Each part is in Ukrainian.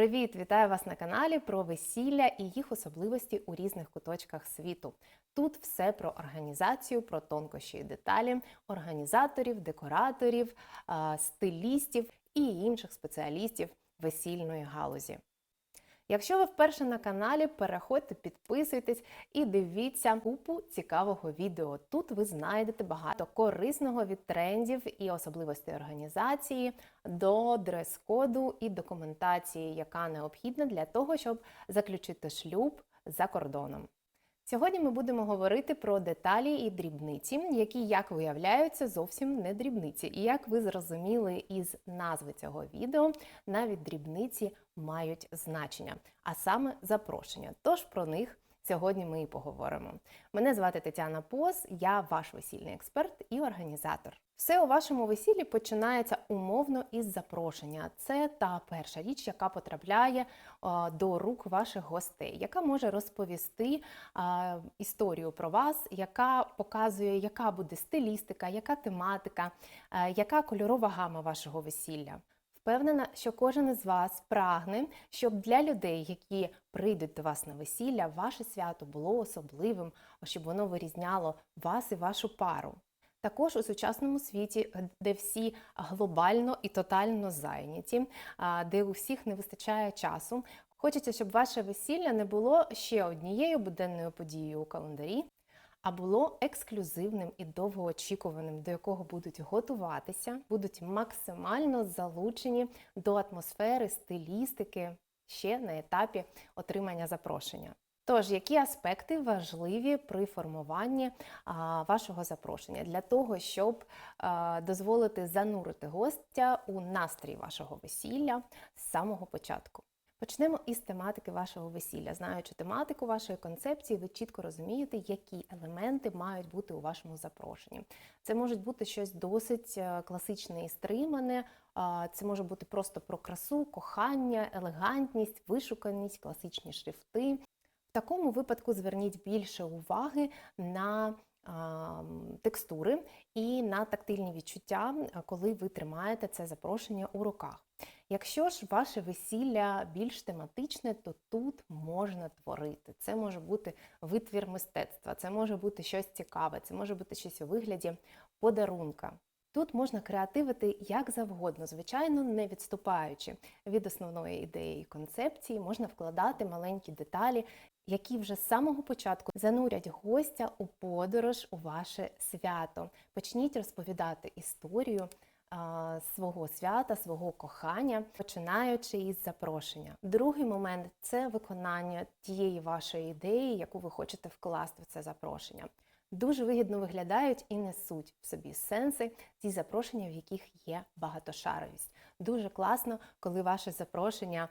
Привіт! Вітаю вас на каналі про весілля і їх особливості у різних куточках світу. Тут все про організацію, про тонкощі і деталі, організаторів, декораторів, стилістів і інших спеціалістів весільної галузі. Якщо ви вперше на каналі, переходьте, підписуйтесь і дивіться купу цікавого відео. Тут ви знайдете багато корисного від трендів і особливостей організації до дрес-коду і документації, яка необхідна для того, щоб заключити шлюб за кордоном. Сьогодні ми будемо говорити про деталі і дрібниці, які, як виявляються, зовсім не дрібниці. І як ви зрозуміли із назви цього відео, навіть дрібниці мають значення, а саме запрошення. Тож про них сьогодні ми і поговоримо. Мене звати Тетяна Пос, я ваш весільний експерт і організатор. Все у вашому весіллі починається умовно із запрошення. Це та перша річ, яка потрапляє до рук ваших гостей, яка може розповісти історію про вас, яка показує, яка буде стилістика, яка тематика, яка кольорова гама вашого весілля. Впевнена, що кожен із вас прагне, щоб для людей, які прийдуть до вас на весілля, ваше свято було особливим, щоб воно вирізняло вас і вашу пару. Також у сучасному світі, де всі глобально і тотально зайняті, де у всіх не вистачає часу, хочеться, щоб ваше весілля не було ще однією буденною подією у календарі, а було ексклюзивним і довгоочікуваним, до якого будуть готуватися, будуть максимально залучені до атмосфери, стилістики ще на етапі отримання запрошення. Тож, які аспекти важливі при формуванні а, вашого запрошення для того, щоб а, дозволити занурити гостя у настрій вашого весілля з самого початку? Почнемо із тематики вашого весілля. Знаючи тематику вашої концепції, ви чітко розумієте, які елементи мають бути у вашому запрошенні. Це може бути щось досить е, класичне і стримане. Це може бути просто про красу, кохання, елегантність, вишуканість, класичні шрифти. В такому випадку зверніть більше уваги на текстури і на тактильні відчуття, коли ви тримаєте це запрошення у руках. Якщо ж ваше весілля більш тематичне, то тут можна творити. Це може бути витвір мистецтва, це може бути щось цікаве, це може бути щось у вигляді подарунка. Тут можна креативити як завгодно, звичайно, не відступаючи від основної ідеї і концепції, можна вкладати маленькі деталі, які вже з самого початку занурять гостя у подорож у ваше свято. Почніть розповідати історію свого свята, свого кохання, починаючи із запрошення. Другий момент це виконання тієї вашої ідеї, яку ви хочете вкласти в це запрошення. Дуже вигідно виглядають і несуть в собі сенси ті запрошення, в яких є багатошаровість. Дуже класно, коли ваше запрошення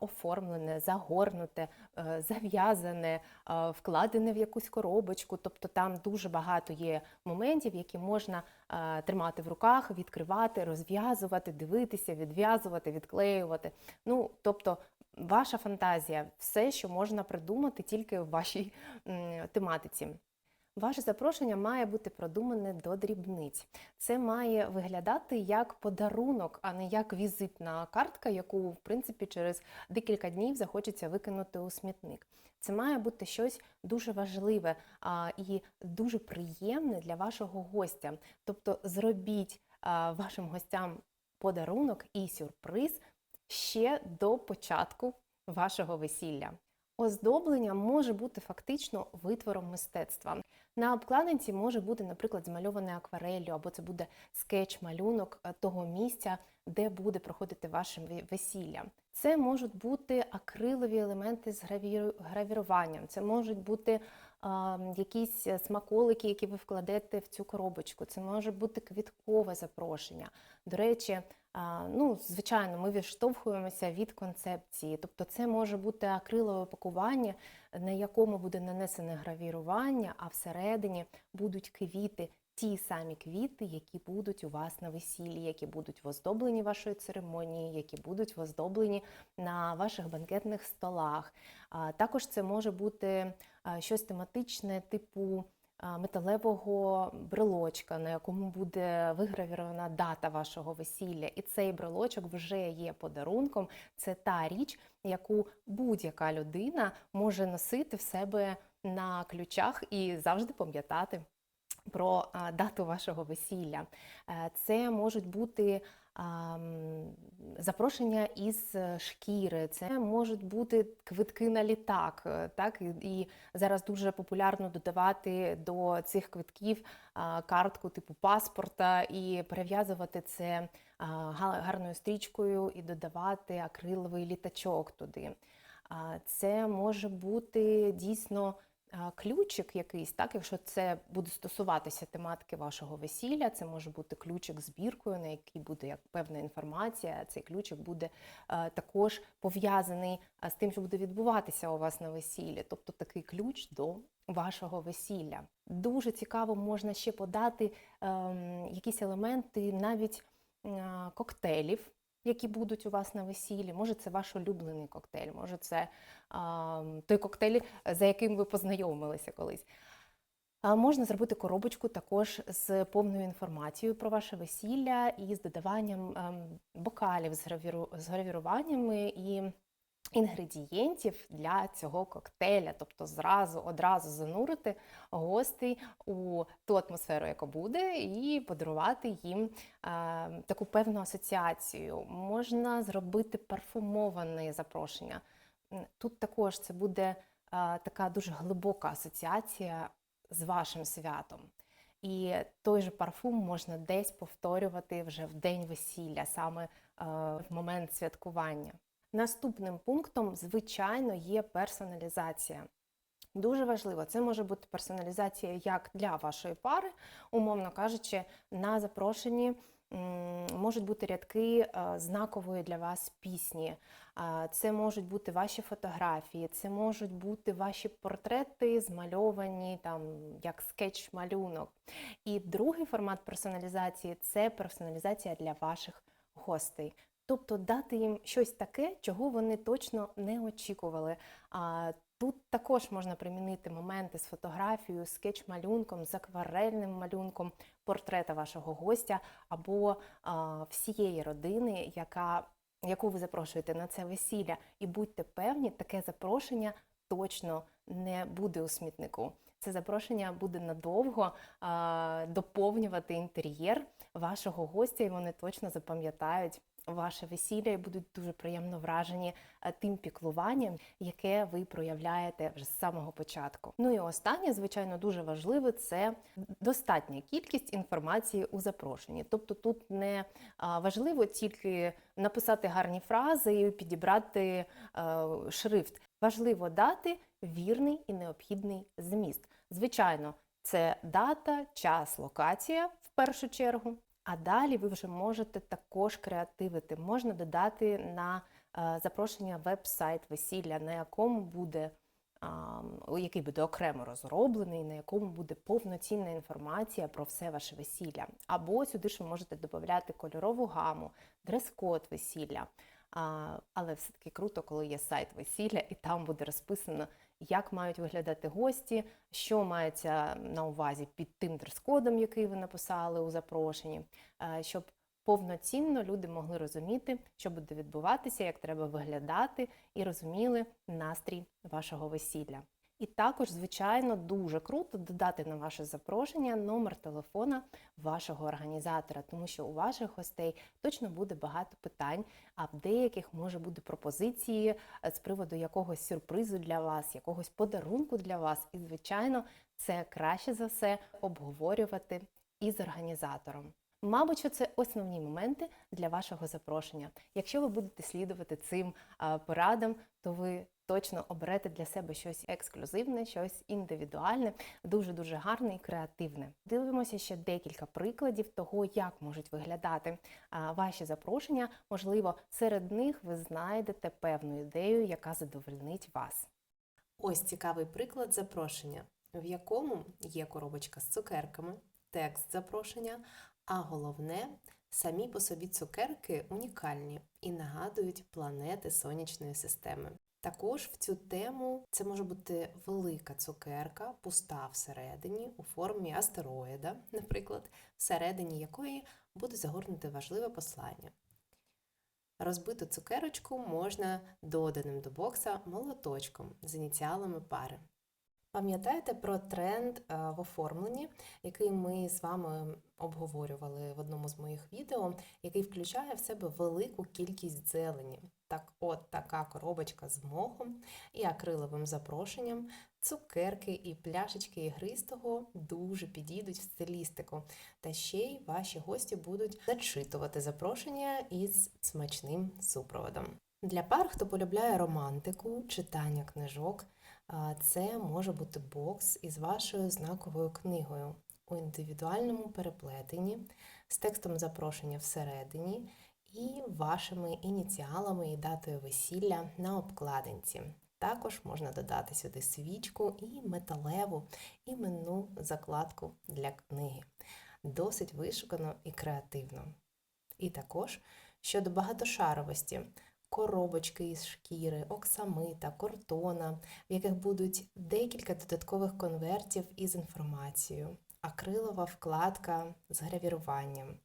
оформлене, загорнуте, а, зав'язане, а, вкладене в якусь коробочку. Тобто там дуже багато є моментів, які можна а, тримати в руках, відкривати, розв'язувати, дивитися, відв'язувати, відклеювати. Ну, тобто, ваша фантазія, все, що можна придумати тільки в вашій тематиці. Ваше запрошення має бути продумане до дрібниць. Це має виглядати як подарунок, а не як візитна картка, яку, в принципі, через декілька днів захочеться викинути у смітник. Це має бути щось дуже важливе а, і дуже приємне для вашого гостя. Тобто зробіть а, вашим гостям подарунок і сюрприз ще до початку вашого весілля. Оздоблення може бути фактично витвором мистецтва. На обкладинці може бути, наприклад, змальоване аквареллю, або це буде скетч-малюнок е, того місця, де буде проходити ваше весілля. Це можуть бути акрилові елементи з гравіруванням, це можуть бути а, якісь смаколики, які ви вкладете в цю коробочку. Це може бути квіткове запрошення. До речі, ну, звичайно, ми відштовхуємося від концепції. Тобто, це може бути акрилове пакування, на якому буде нанесене гравірування, а всередині будуть квіти ті самі квіти, які будуть у вас на весіллі, які будуть в оздобленні вашої церемонії, які будуть в оздоблені на ваших банкетних столах. Також це може бути щось тематичне, типу металевого брелочка, на якому буде вигравірована дата вашого весілля, і цей брелочок вже є подарунком. Це та річ, яку будь-яка людина може носити в себе на ключах і завжди пам'ятати про дату вашого весілля. Е, Це можуть бути запрошення із шкіри, це можуть бути квитки на літак. е, Так і, зараз дуже популярно додавати до цих квитків картку типу паспорта і перев'язувати це гарною стрічкою і додавати акриловий літачок туди. Це може бути дійсно ключик якийсь, так, якщо це буде стосуватися тематики вашого весілля, це може бути ключик з біркою, на якій буде як певна інформація. Цей ключик буде також пов'язаний з тим, що буде відбуватися у вас на весіллі, тобто такий ключ до вашого весілля. Дуже цікаво можна ще подати ем, якісь елементи навіть а, коктейлів які будуть у вас на весіллі. Може, це ваш улюблений коктейль, може, це а, той коктейль, за яким ви познайомилися колись. А можна зробити коробочку також з повною інформацією про ваше весілля і з додаванням ем, бокалів з, гравіру, з гравіруваннями і інгредієнтів для цього коктейля, тобто зразу одразу занурити гостей у ту атмосферу, яка буде, і подарувати їм е, таку певну асоціацію. Можна зробити парфумоване запрошення. Тут також це буде е, така дуже глибока асоціація з вашим святом. І той же парфум можна десь повторювати вже в день весілля, саме е, в момент святкування. Наступним пунктом, звичайно, є персоналізація. Дуже важливо, це може бути персоналізація як для вашої пари, умовно кажучи, на запрошенні можуть бути рядки е, знакової для вас пісні. Це можуть бути ваші фотографії, це можуть бути ваші портрети, змальовані там як скетч-малюнок. І другий формат персоналізації це персоналізація для ваших гостей. Тобто дати їм щось таке, чого вони точно не очікували. А тут також можна примінити моменти з фотографією, скетч-малюнком, з акварельним малюнком портрета вашого гостя або а, всієї родини, яка, яку ви запрошуєте на це весілля. І будьте певні, таке запрошення точно не буде у смітнику. Це запрошення буде надовго а, доповнювати інтер'єр вашого гостя, і вони точно запам'ятають ваше весілля і будуть дуже приємно вражені е, тим піклуванням, яке ви проявляєте вже з самого початку. Ну і останнє, звичайно, дуже важливе це достатня кількість інформації у запрошенні. Тобто тут не важливо тільки написати гарні фрази і підібрати е, шрифт. Важливо дати вірний і необхідний зміст. Звичайно, це дата, час, локація в першу чергу. А далі ви вже можете також креативити. Можна додати на е, запрошення веб-сайт весілля, на якому буде який буде окремо розроблений, на якому буде повноцінна інформація про все ваше весілля. Або сюди ж ви можете додати кольорову гаму, дрес-код весілля. Але все-таки круто, коли є сайт весілля, і там буде розписано, як мають виглядати гості, що мається на увазі під тим дрес-кодом, який ви написали у запрошенні, е, щоб повноцінно люди могли розуміти, що буде відбуватися, як треба виглядати, і розуміли настрій вашого весілля. І також, звичайно, дуже круто додати на ваше запрошення номер телефона вашого організатора, тому що у ваших гостей точно буде багато питань, а в деяких може бути пропозиції е, з приводу якогось сюрпризу для вас, якогось подарунку для вас. І, звичайно, це краще за все обговорювати із організатором. Мабуть, що це основні моменти для вашого запрошення. Якщо ви будете слідувати цим порадам, то ви точно оберете для себе щось ексклюзивне, щось індивідуальне, дуже дуже гарне і креативне. Дивимося ще декілька прикладів того, як можуть виглядати ваші запрошення. Можливо, серед них ви знайдете певну ідею, яка задовольнить вас. Ось цікавий приклад запрошення, в якому є коробочка з цукерками, текст запрошення, а головне, самі по собі цукерки унікальні і нагадують планети сонячної системи. Також в цю тему це може бути велика цукерка, пуста всередині, у формі астероїда, наприклад, всередині якої буде загорнуте важливе послання. Розбиту цукерочку можна доданим до бокса молоточком з ініціалами пари. Пам'ятаєте про тренд е, в оформленні, який ми з вами обговорювали в одному з моїх відео, який включає в себе велику кількість зелені. Так, от така коробочка з мохом і акриловим запрошенням, цукерки і пляшечки ігристого дуже підійдуть в стилістику. Та ще й ваші гості будуть зачитувати запрошення із смачним супроводом. Для пар, хто полюбляє романтику, читання книжок, це може бути бокс із вашою знаковою книгою у індивідуальному переплетенні з текстом запрошення всередині і вашими ініціалами і датою весілля на обкладинці. Також можна додати сюди свічку і металеву іменну закладку для книги. Досить вишукано і креативно. І також щодо багатошаровості, коробочки із шкіри, оксамита, кортона, в яких будуть декілька додаткових конвертів із інформацією, акрилова вкладка з гравіруванням,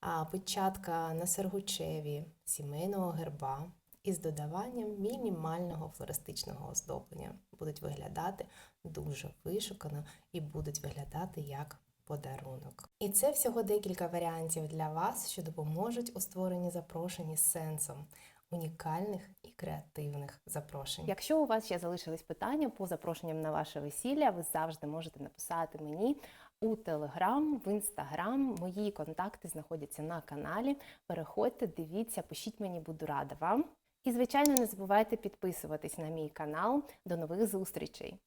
а печатка на сергучеві, сімейного герба із додаванням мінімального флористичного оздоблення. Будуть виглядати дуже вишукано і будуть виглядати як подарунок. І це всього декілька варіантів для вас, що допоможуть у створенні запрошень із сенсом, унікальних і креативних запрошень. Якщо у вас ще залишились питання по запрошенням на ваше весілля, ви завжди можете написати мені у Телеграм, в Інстаграм. Мої контакти знаходяться на каналі. Переходьте, дивіться, пишіть мені, буду рада вам. І, звичайно, не забувайте підписуватись на мій канал. До нових зустрічей!